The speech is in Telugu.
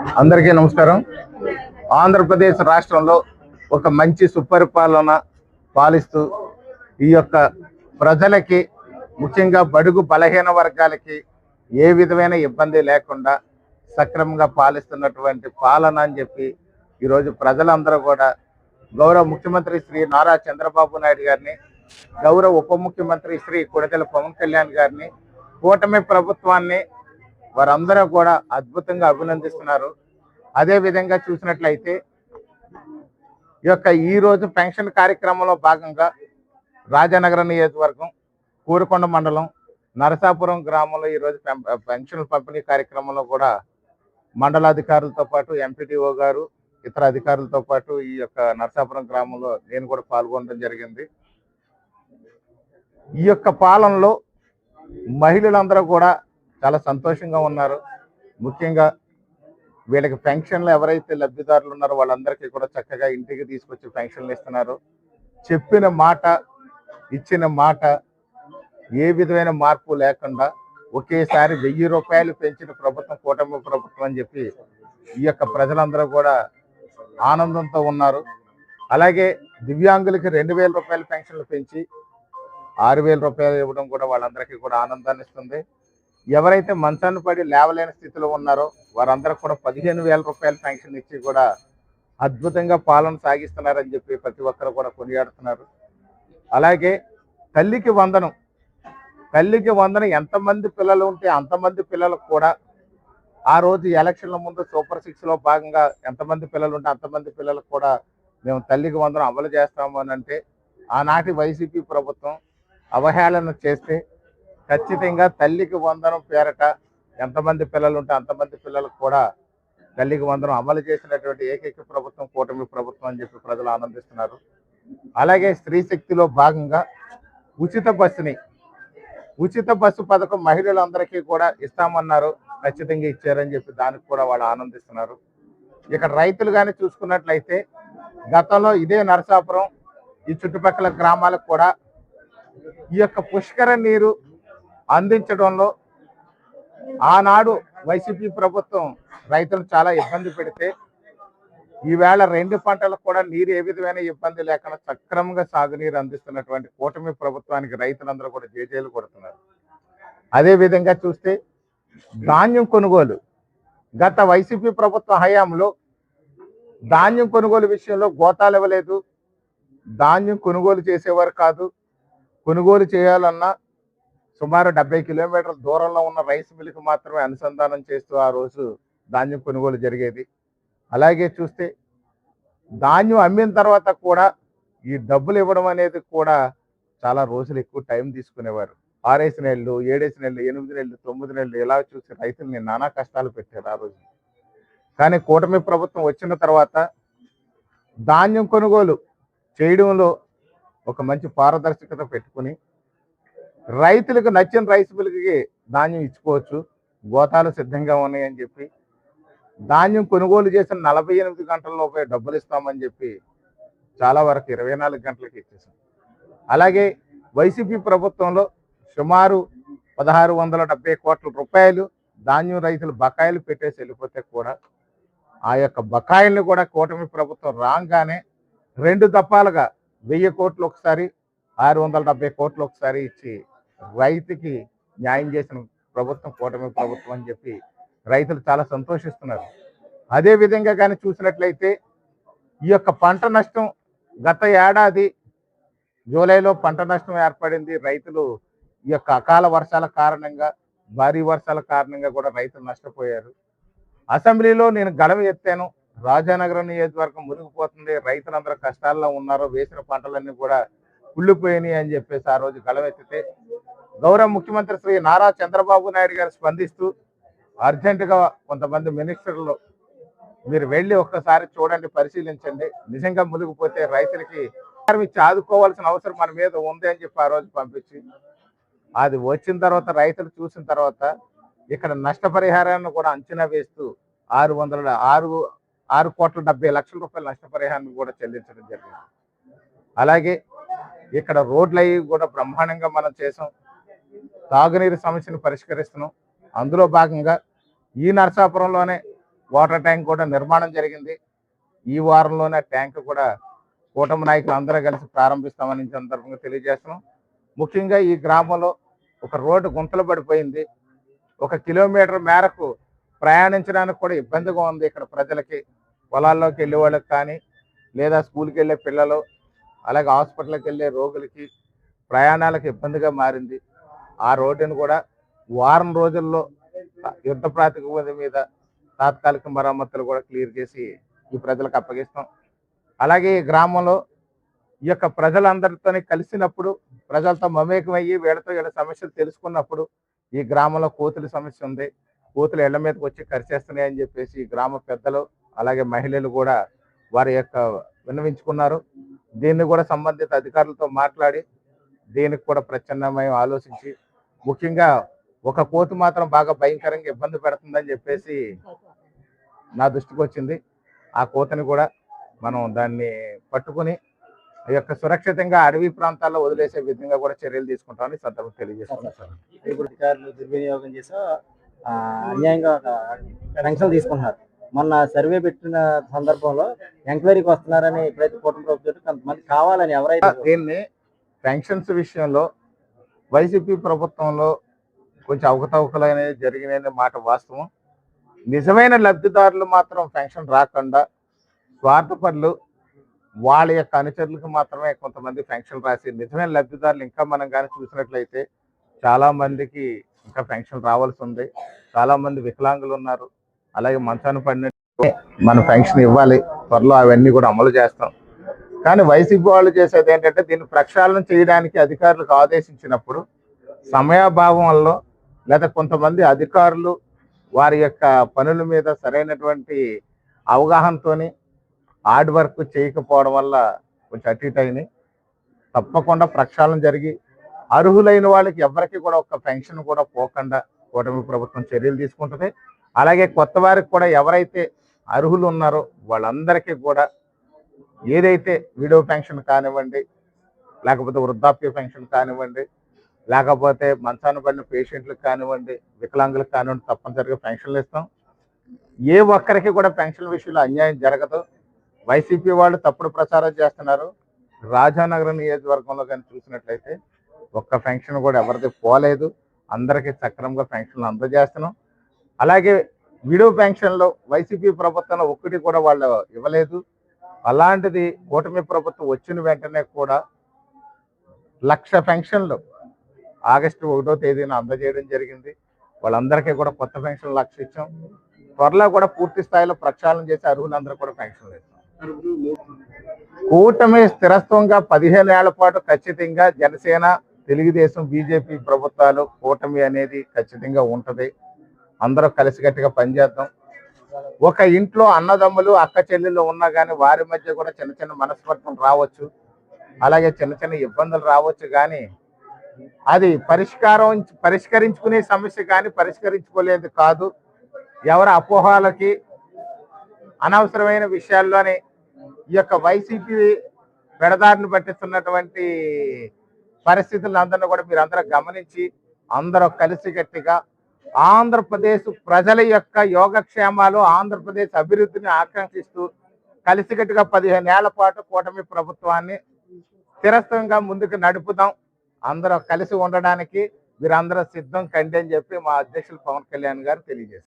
అందరికీ నమస్కారం. ఆంధ్రప్రదేశ్ రాష్ట్రంలో ఒక మంచి సుపరిపాలన పాలిస్తూ ఈ యొక్క ప్రజలకి ముఖ్యంగా బడుగు బలహీన వర్గాలకి ఏ విధమైన ఇబ్బంది లేకుండా సక్రమంగా పాలిస్తున్నటువంటి పాలన అని చెప్పి ఈరోజు ప్రజలందరూ కూడా గౌరవ ముఖ్యమంత్రి శ్రీ నారా చంద్రబాబు నాయుడు గారిని గౌరవ ఉప ముఖ్యమంత్రి శ్రీ కొడతల పవన్ కళ్యాణ్ గారిని కూటమి ప్రభుత్వాన్ని వారందరూ కూడా అద్భుతంగా అభినందిస్తున్నారు. అదే విధంగా చూసినట్లయితే ఈ యొక్క ఈ రోజు పెన్షన్ కార్యక్రమంలో భాగంగా రాజానగరం నియోజకవర్గం కూరకొండ మండలం నరసాపురం గ్రామంలో ఈరోజు పెం- పెన్షన్ పంపిణీ కార్యక్రమంలో కూడా మండలాధికారులతో పాటు ఎంపీటీఓ గారు ఇతర అధికారులతో పాటు ఈ యొక్క నరసాపురం గ్రామంలో నేను కూడా పాల్గొనడం జరిగింది. ఈ యొక్క పాలనలో మహిళలందరూ కూడా చాలా సంతోషంగా ఉన్నారు. ముఖ్యంగా వీళ్ళకి పెన్షన్లు ఎవరైతే లబ్ధిదారులు ఉన్నారో వాళ్ళందరికీ కూడా చక్కగా ఇంటికి తీసుకొచ్చి పెన్షన్లు ఇస్తున్నారు. చెప్పిన మాట ఇచ్చిన మాట ఏ విధమైన మార్పు లేకుండా ఒకేసారి వెయ్యి రూపాయలు పెంచిన ప్రభుత్వం కూటమి ప్రభుత్వం అని చెప్పి ఈ యొక్క ప్రజలందరూ కూడా ఆనందంతో ఉన్నారు. అలాగే దివ్యాంగులకి రెండు వేల రూపాయల పెన్షన్లు పెంచి ఆరు వేల రూపాయలు ఇవ్వడం కూడా వాళ్ళందరికీ కూడా ఆనందాన్ని ఇస్తుంది. ఎవరైతే మంచాన్ని పడి లేవలేని స్థితిలో ఉన్నారో వారందరూ కూడా పదిహేను వేల రూపాయల పెన్షన్ ఇచ్చి కూడా అద్భుతంగా పాలన సాగిస్తున్నారని చెప్పి ప్రతి ఒక్కరు కూడా కొనియాడుతున్నారు. అలాగే తల్లికి వందనం తల్లికి వందనం ఎంతమంది పిల్లలు ఉంటే అంతమంది పిల్లలకు కూడా ఆ రోజు ఎలక్షన్ల ముందు సూపర్ సిక్స్లో భాగంగా ఎంతమంది పిల్లలు ఉంటే అంతమంది పిల్లలకు కూడా మేము తల్లికి వందనం అమలు చేస్తాము అని అంటే ఆనాటి వైసీపీ ప్రభుత్వం అవహేళన చేస్తే ఖచ్చితంగా తల్లికి వందనం పేరట ఎంతమంది పిల్లలు ఉంటే అంతమంది పిల్లలకు కూడా తల్లికి వందనం అమలు చేసినటువంటి ఏకైక ప్రభుత్వం కూటమి ప్రభుత్వం అని చెప్పి ప్రజలు ఆనందిస్తున్నారు. అలాగే స్త్రీ శక్తిలో భాగంగా ఉచిత బస్సుని ఉచిత బస్సు పథకం మహిళలందరికీ కూడా ఇస్తామన్నారు ఖచ్చితంగా ఇచ్చారని చెప్పి దానికి కూడా వాళ్ళు ఆనందిస్తున్నారు. ఇక్కడ రైతులు కానీ చూసుకున్నట్లయితే గతంలో ఇదే నరసాపురం ఈ చుట్టుపక్కల గ్రామాలకు కూడా ఈ యొక్క పుష్కర నీరు అందించడంలో ఆనాడు వైసీపీ ప్రభుత్వం రైతులు చాలా ఇబ్బంది పెడితే ఈవేళ రెండు పంటలకు కూడా నీరు ఏ విధమైన ఇబ్బంది లేకుండా సక్రమంగా సాగునీరు అందిస్తున్నటువంటి కూటమి ప్రభుత్వానికి రైతులందరూ కూడా జేజేలు కొడుతున్నారు. అదేవిధంగా చూస్తే ధాన్యం కొనుగోలు. గత వైసీపీ ప్రభుత్వ హయాంలో ధాన్యం కొనుగోలు విషయంలో గోతాలు ఇవ్వలేదు. ధాన్యం కొనుగోలు చేసేవారు కాదు. కొనుగోలు చేయాలన్నా సుమారు డెబ్బై కిలోమీటర్ల దూరంలో ఉన్న రైస్ మిల్కి మాత్రమే అనుసంధానం చేస్తూ ఆ రోజు ధాన్యం కొనుగోలు జరిగేది. అలాగే చూస్తే ధాన్యం అమ్మిన తర్వాత కూడా ఈ డబ్బులు ఇవ్వడం అనేది కూడా చాలా రోజులు ఎక్కువ టైం తీసుకునేవారు. ఆరేసి నెలలు ఏడేసి నెలలు ఎనిమిది నెలలు తొమ్మిది నెలలు ఇలా చూసి రైతుల్ని నానా కష్టాలు పెట్టారు ఆ రోజు. కానీ కూటమి ప్రభుత్వం వచ్చిన తర్వాత ధాన్యం కొనుగోలు చేయడంలో ఒక మంచి పారదర్శకత పెట్టుకుని రైతులకు నచ్చిన రైస్ మిల్కి ధాన్యం ఇచ్చుకోవచ్చు. గోతాలు సిద్ధంగా ఉన్నాయని చెప్పి ధాన్యం కొనుగోలు చేసిన నలభై ఎనిమిది గంటల్లోపే డబ్బులు ఇస్తామని చెప్పి చాలా వరకు ఇరవై నాలుగు గంటలకి ఇచ్చేసాం. అలాగే వైసీపీ ప్రభుత్వంలో సుమారు పదహారు వందల డెబ్బై కోట్ల రూపాయలు ధాన్యం రైతులు బకాయిలు పెట్టేసి వెళ్ళిపోతే కూడా ఆ యొక్క బకాయిల్ని కూడా కూటమి ప్రభుత్వం రాగానే రెండు దఫాలుగా వెయ్యి కోట్లు ఒకసారి ఆరు వందల డెబ్బై కోట్లు ఒకసారి ఇచ్చి రైతుకి న్యాయం చేసిన ప్రభుత్వం కూటమి ప్రభుత్వం అని చెప్పి రైతులు చాలా సంతోషిస్తున్నారు. అదే విధంగా కానీ చూసినట్లయితే ఈ యొక్క పంట నష్టం గత ఏడాది జూలైలో పంట నష్టం ఏర్పడింది. రైతులు ఈ యొక్క అకాల వర్షాల కారణంగా భారీ వర్షాల కారణంగా కూడా రైతులు నష్టపోయారు. అసెంబ్లీలో నేను గడవ ఎత్తాను. రాజానగరం నియోజకవర్గం మునిగిపోతుంది. రైతులందరూ కష్టాల్లో ఉన్నారు వేసిన పంటలన్నీ కూడా కుళ్ళిపోయినాయి అని చెప్పేసి ఆ రోజు గళమెత్తితే గౌరవ ముఖ్యమంత్రి శ్రీ నారా చంద్రబాబు నాయుడు గారు స్పందిస్తూ అర్జెంటుగా కొంతమంది మినిస్టర్లు మీరు వెళ్ళి ఒక్కసారి చూడండి పరిశీలించండి. నిజంగా మునిగిపోతే రైతులకి పరిహారం ఇచ్చి ఆదుకోవాల్సిన అవసరం మన మీద ఉంది అని చెప్పి ఆ రోజు పంపించి అది వచ్చిన తర్వాత రైతులు చూసిన తర్వాత ఇక్కడ నష్టపరిహారాన్ని కూడా అంచనా వేస్తూ ఆరు వందల ఆరు ఆరు కోట్ల డెబ్బై లక్షల రూపాయల నష్టపరిహారాన్ని కూడా చెల్లించడం జరిగింది. అలాగే ఇక్కడ రోడ్లు అవి కూడా బ్రహ్మాండంగా మనం చేసాం. తాగునీరు సమస్యను పరిష్కరిస్తున్నాం. అందులో భాగంగా ఈ నరసాపురంలోనే వాటర్ ట్యాంక్ కూడా నిర్మాణం జరిగింది. ఈ వారంలోనే ట్యాంక్ కూడా కూటమి నాయకులు అందరూ కలిసి ప్రారంభిస్తామని సందర్భంగా తెలియజేస్తున్నాం. ముఖ్యంగా ఈ గ్రామంలో ఒక రోడ్డు గుంతలు పడిపోయింది. ఒక కిలోమీటర్ మేరకు ప్రయాణించడానికి కూడా ఇబ్బందిగా ఉంది ఇక్కడ ప్రజలకి. పొలాల్లోకి వెళ్ళే వాళ్ళకి కానీ లేదా స్కూల్కి వెళ్ళే పిల్లలు అలాగే హాస్పిటల్కి వెళ్ళే రోగులకి ప్రయాణాలకు ఇబ్బందిగా మారింది. ఆ రోడ్డును కూడా వారం రోజుల్లో యుద్ధ ప్రాతిపదిక మీద తాత్కాలిక మరమ్మతులు కూడా క్లియర్ చేసి ఈ ప్రజలకు అప్పగిస్తాం. అలాగే ఈ గ్రామంలో ఈ యొక్క ప్రజలందరితో కలిసినప్పుడు ప్రజలతో మమేకమయ్యి వీళ్ళతో వీళ్ళ సమస్యలు తెలుసుకున్నప్పుడు ఈ గ్రామంలో కోతుల సమస్య ఉంది. కోతులు ఇళ్ళ మీదకి వచ్చి కరిచేస్తున్నాయి అని చెప్పేసి ఈ గ్రామ పెద్దలు అలాగే మహిళలు కూడా వారి యొక్క విన్నవించుకున్నారు. దీన్ని కూడా సంబంధిత అధికారులతో మాట్లాడి దీనికి కూడా ప్రత్యామ్నాయం ఆలోచించి ముఖ్యంగా ఒక కోతి మాత్రం బాగా భయంకరంగా ఇబ్బంది పెడుతుందని చెప్పేసి నా దృష్టికి వచ్చింది. ఆ కోతని కూడా మనం దాన్ని పట్టుకుని ఈ యొక్క సురక్షితంగా అడవి ప్రాంతాల్లో వదిలేసే విధంగా కూడా చర్యలు తీసుకుంటామని సందర్భం తెలియజేస్తున్నాం సార్. ఇప్పుడు దుర్వినియోగం చేసి అన్యాయంగా తీసుకుంటున్నారు. మొన్న సర్వే పెట్టిన సందర్భంలో ఎంక్వైరీకి వస్తున్నారని ప్రతి కుటుంబ ప్రభుత్వం కొంతమంది కావాలని ఎవరైతే దీన్ని పెన్షన్స్ విషయంలో వైసీపీ ప్రభుత్వంలో కొంచెం అవకతవకలు అనేది జరిగినాయనే మాట వాస్తవం. నిజమైన లబ్ధిదారులు మాత్రం పెన్షన్ రాకుండా స్వార్థపరులు వాళ్ళ యొక్క అనుచరులకు మాత్రమే కొంతమంది పెన్షన్ రాసి నిజమైన లబ్ధిదారులు ఇంకా మనం కానీ చూసినట్లయితే చాలా మందికి ఇంకా పెన్షన్ రావాల్సి ఉంది. చాలా మంది వికలాంగులు ఉన్నారు. అలాగే మంచాన్ని పడినట్టు మన పెన్షన్ ఇవ్వాలి త్వరలో అవన్నీ కూడా అమలు చేస్తాం. కానీ వైసీపీ వాళ్ళు చేసేది ఏంటంటే దీన్ని ప్రక్షాళన చేయడానికి అధికారులకు ఆదేశించినప్పుడు సమయాభావం వల్ల లేదా కొంతమంది అధికారులు వారి యొక్క పనుల మీద సరైనటువంటి అవగాహనతోని హార్డ్ వర్క్ చేయకపోవడం వల్ల కొంచెం అటు ఇటు అయినాయి. తప్పకుండా ప్రక్షాళన జరిగి అర్హులైన వాళ్ళకి ఎవరికి కూడా ఒక పెన్షన్ కూడా పోకుండా కూటమి ప్రభుత్వం చర్యలు తీసుకుంటుంది. అలాగే కొత్త వారికి కూడా ఎవరైతే అర్హులు ఉన్నారో వాళ్ళందరికీ కూడా ఏదైతే విడో పెన్షన్ కానివ్వండి లేకపోతే వృద్ధాప్య పెన్షన్ కానివ్వండి లేకపోతే మంచాన పడిన పేషెంట్లకు కానివ్వండి వికలాంగులకు కానివ్వండి తప్పనిసరిగా పెన్షన్లు ఇస్తాం. ఏ ఒక్కరికి కూడా పెన్షన్ విషయంలో అన్యాయం జరగదు. వైసీపీ వాళ్ళు తప్పుడు ప్రచారం చేస్తున్నారు. రాజానగరం నియోజకవర్గంలో కానీ చూసినట్లయితే ఒక్క పెన్షన్ కూడా ఎవరిది పోలేదు. అందరికీ సక్రమంగా పెన్షన్లు అందజేస్తున్నాం. అలాగే విడో పెన్షన్లో వైసీపీ ప్రభుత్వంలో ఒక్కటి కూడా వాళ్ళు ఇవ్వలేదు. అలాంటిది కూటమి ప్రభుత్వం వచ్చిన వెంటనే కూడా లక్ష పెన్షన్లు ఆగస్టు ఒకటో తేదీన అందజేయడం జరిగింది. వాళ్ళందరికీ కూడా కొత్త పెన్షన్ లక్ష ఇచ్చాం. త్వరలో కూడా పూర్తి స్థాయిలో ప్రక్షాళన చేసి అర్హులందరూ కూడా పెన్షన్లు ఇస్తాం. కూటమి స్థిరత్వంగా పదిహేను ఏళ్ళ పాటు ఖచ్చితంగా జనసేన తెలుగుదేశం బీజేపీ ప్రభుత్వాలు కూటమి అనేది ఖచ్చితంగా ఉంటుంది. అందరూ కలిసికట్టుగా పనిచేద్దాం. ఒక ఇంట్లో అన్నదమ్ములు అక్క చెల్లెళ్ళు ఉన్నా కానీ వారి మధ్య కూడా చిన్న చిన్న మనస్పర్ధలు రావచ్చు. అలాగే చిన్న చిన్న ఇబ్బందులు రావచ్చు కానీ అది పరిష్కారం పరిష్కరించుకునే సమస్య కానీ పరిష్కరించుకోలేదు కాదు. ఎవరి అపోహాలకి అనవసరమైన విషయాల్లోనే ఈ యొక్క వైసీపీ పెడదారిని పట్టిస్తున్నటువంటి పరిస్థితులను అందరినీ కూడా మీరు అందరూ గమనించి అందరూ కలిసికట్టుగా ఆంధ్రప్రదేశ్ ప్రజల యొక్క యోగక్షేమాలు ఆంధ్రప్రదేశ్ అభివృద్ధిని ఆకాంక్షిస్తూ కలిసికట్టుగా పదిహేను ఏళ్ళ పాటు కూటమి ప్రభుత్వాన్ని స్థిరత్వంగా ముందుకు నడుపుదాం. అందరూ కలిసి ఉండడానికి మీరందరూ సిద్ధం కండి అని చెప్పి మా అధ్యక్షులు పవన్ కళ్యాణ్ గారు తెలియజేశారు.